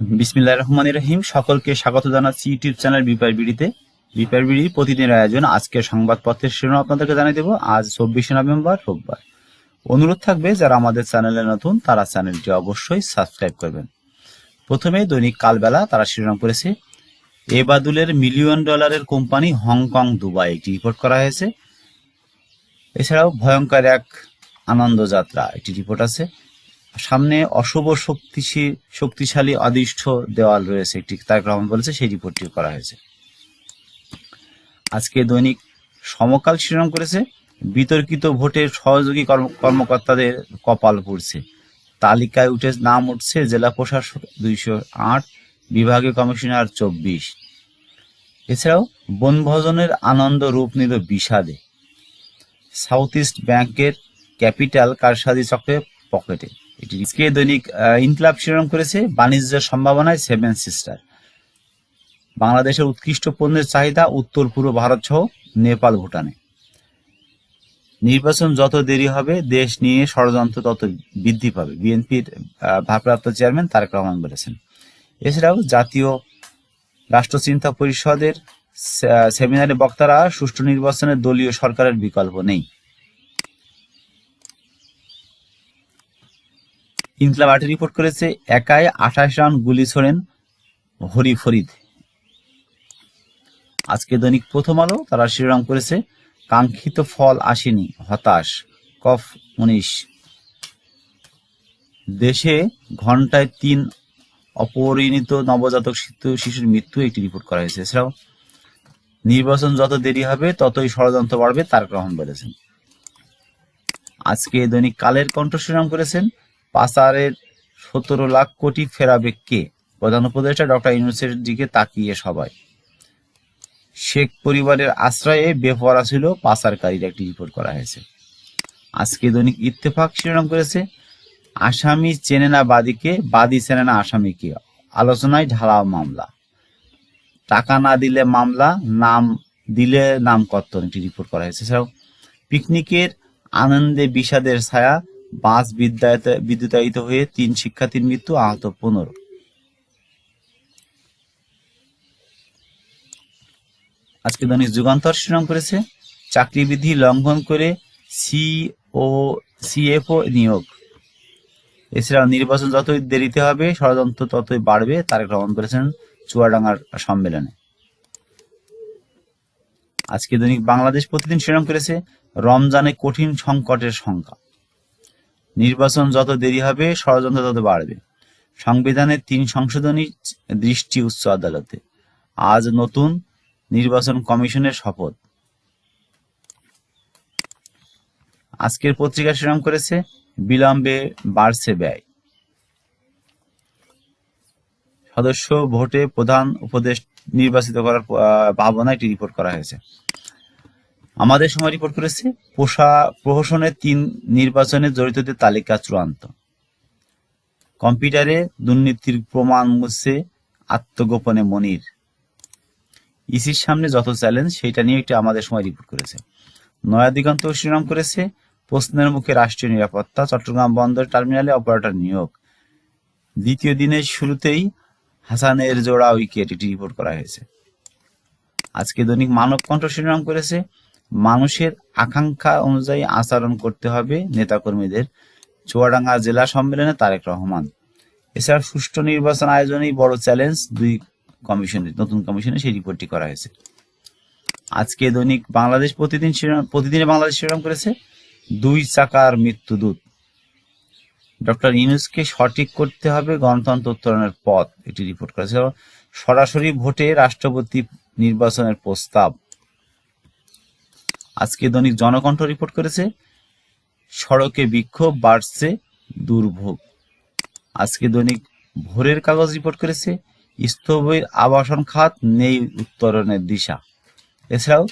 বিসমিল্লাহ রহমান রহিম। সকলকে স্বাগত জানাচ্ছি ইউটিউব চ্যানেল বিপার বিড়িতে। বিপার বিড়ি প্রতিদিনের আয়োজন, আজকের সংবাদপত্রের শিরোনাম আপনাদেরকে জানিয়ে দেবো। আজ চব্বিশে নভেম্বর, রোববার। অনুরোধ থাকবে, যারা আমাদের চ্যানেলে নতুন, তারা চ্যানেলটি অবশ্যই সাবস্ক্রাইব করবেন। প্রথমে দৈনিক কালবেলা, তারা শিরোনাম করেছে এবাদুলের মিলিয়ন ডলারের কোম্পানি হংকং দুবাই একটি রিপোর্ট করা হয়েছে। এছাড়াও ভয়ঙ্কর এক আনন্দ যাত্রা, একটি রিপোর্ট আছে। সামনে অশুভ শক্তিশী, শক্তিশালী অদৃষ্ট দেওয়াল রয়েছে একটি তারেক রহমান বলেছে, সেই রিপোর্টটি করা হয়েছে। আজকে দৈনিক সমকাল শিরোনাম করেছে, বিতর্কিত ভোটের সহযোগী কর্ম- কর্মকর্তাদের কপাল পড়ছে। তালিকায় উঠে নাম উঠছে জেলা প্রশাসক দুইশো আট, বিভাগীয় কমিশনার চব্বিশ। এছাড়াও বনভোজনের আনন্দ রূপ নিল বিষাদে। সাউথ ইস্ট ব্যাংকের ক্যাপিটাল কারসাজি চক্রে পকেটে। এটি আজকে দৈনিক ইনকলাব শিরোনাম করেছে বাণিজ্যের সম্ভাবনায় সেভেন সিস্টার। বাংলাদেশের উৎকৃষ্ট পণ্যের চাহিদা উত্তর পূর্ব ভারত সহ নেপাল, ভুটানে। নির্বাচন যত দেরি হবে, দেশ নিয়ে ষড়যন্ত্র তত বৃদ্ধি পাবে। বিএনপির ভারপ্রাপ্ত চেয়ারম্যান তারেক রহমান বলেছেন। এছাড়াও জাতীয় রাষ্ট্রচিন্তা পরিষদের সেমিনারে বক্তারা সুষ্ঠু নির্বাচনে দলীয় সরকারের বিকল্প নেই। ইনকলাব রিপোর্ট করেছে, একাই আঠাশ রান গুলি ছোড়েন হরি ফরিদ। আজকে দৈনিক প্রথম আলো, তারা শিরোনাম করেছে, কাঙ্ক্ষিত ফল আসেনি, হতাশ, কফ উনিশ। দেশে ঘন্টায় তিন অপরিণত নবজাতক শিশু- শিশুর মৃত্যু একটি রিপোর্ট করা হয়েছে। এছাড়াও, নির্বাচন যত দেরি হবে, ততই ষড়যন্ত্র বাড়বে তার গ্রহণ বলেছেন। আজকে দৈনিক কালের কণ্ঠ শিরোনাম করেছেন পাচারের সতেরো লাখ কোটি ফেরাবে কে প্রধান উপদেষ্টা ডক্টর ইউনুসের দিকে তাকিয়ে সবাই। শেখ পরিবারের আশ্রয়ে বেপরা ছিল পাচারকারীর একটি রিপোর্ট করা হয়েছে। আজকে দৈনিক ইত্তেফাক শিরোনাম করেছে, আসামি চেনে না বাদীকে বাদী চেনে না আসামিকে, আলোচনায় ঢালাও মামলা। টাকা না দিলে মামলা, নাম দিলে নাম কর্তন একটি রিপোর্ট করা হয়েছে। এছাড়াও পিকনিকের আনন্দে বিষাদের ছায়া বাস বিদ্যুতায়িত হয়ে তিন শিক্ষার্থীর মৃত্যু, আহত পনেরো। আজকে দৈনিক যুগান্তর শিরোনাম করেছে চাকরিবিধি লঙ্ঘন করে সিও, সিএফও নিয়োগ। এছাড়াও নির্বাচন যতই দেরিতে হবে, ষড়যন্ত্র ততই বাড়বে, তারেক রহমান করেছেন চুয়াডাঙ্গার সম্মেলনে। আজকে দৈনিক বাংলাদেশ প্রতিদিন শিরোনাম করেছে, রমজানে কঠিন সংকটের সংখ্যা। নির্বাচন যত দেরি হবে, ষড়যন্ত্র তত বাড়বে। সংবিধানের তিন সংশোধনী দৃষ্টি উচ্চ আদালতে। আজ নতুন নির্বাচন কমিশনের শপথ। আজকের পত্রিকা শিরোনাম করেছে, বিলম্বে বাড়ছে ব্যয়। সদস্য ভোটে প্রধান উপদেশ নির্বাচিত করার ভাবনা একটি রিপোর্ট করা হয়েছে। আমাদের সময় রিপোর্ট করেছে পোষা, প্রহসনের তিন নির্বাচনে জড়িতদের তালিকা চূড়ান্ত। কম্পিউটারে দুর্নীতির প্রমাণ মুছে আত্মগোপনে মনির। ইসির সামনে যত চ্যালেঞ্জ সেটা নিয়ে একটি আমাদের সময় রিপোর্ট করেছে। নয়া দিগন্ত শিরোনাম করেছে, প্রশ্নের মুখে রাষ্ট্রীয় নিরাপত্তা, চট্টগ্রাম বন্দর টার্মিনালে অপারেটর নিয়োগ। দ্বিতীয় দিনের শুরুতেই হাসানের জোড়া উইকেট, এটি রিপোর্ট করা হয়েছে। আজকে দৈনিক মানব কণ্ঠ শিরোনাম করেছে মানুষের আকাঙ্ক্ষা অনুযায়ী আচরণ করতে হবে নেতাকর্মীদের। চুয়াডাঙ্গা জেলা সম্মেলনে তারেক রহমান। এছাড়া সুষ্ঠু নির্বাচন আয়োজনেই বড় চ্যালেঞ্জ দুই কমিশনের, নতুন কমিশনে সেই রিপোর্টটি করা হয়েছে। আজকে দৈনিক বাংলাদেশ প্রতিদিন প্রতিদিনে বাংলাদেশ শিরোনাম করেছে, দুই চাকার মৃত্যুদূত ডক্টর ইউনুসকে সঠিক করতে হবে গণতন্ত্র উত্তরণের পথ, এটি রিপোর্ট করেছে। সরাসরি ভোটে রাষ্ট্রপতি নির্বাচনের প্রস্তাব। আজকে দৈনিক জনকণ্ঠ রিপোর্ট করেছে, সড়কে বিক্ষোভ বাড়ছে দুর্ভোগ। আজকে দৈনিক ভোরের কাগজ রিপোর্ট করেছে, স্থবির আবাসন খাত নেই উত্তরণের দিশা। এছাড়াও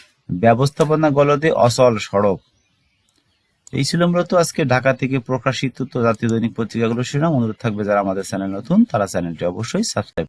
ব্যবস্থাপনা গলদে অচল সড়ক। এই ছিল মূলত আজকে ঢাকা থেকে প্রকাশিত তো জাতীয় দৈনিক পত্রিকাগুলো শিরোনাম। অনুরোধ থাকবে যারা আমাদের চ্যানেল নতুন, তারা চ্যানেলটি অবশ্যই সাবস্ক্রাইব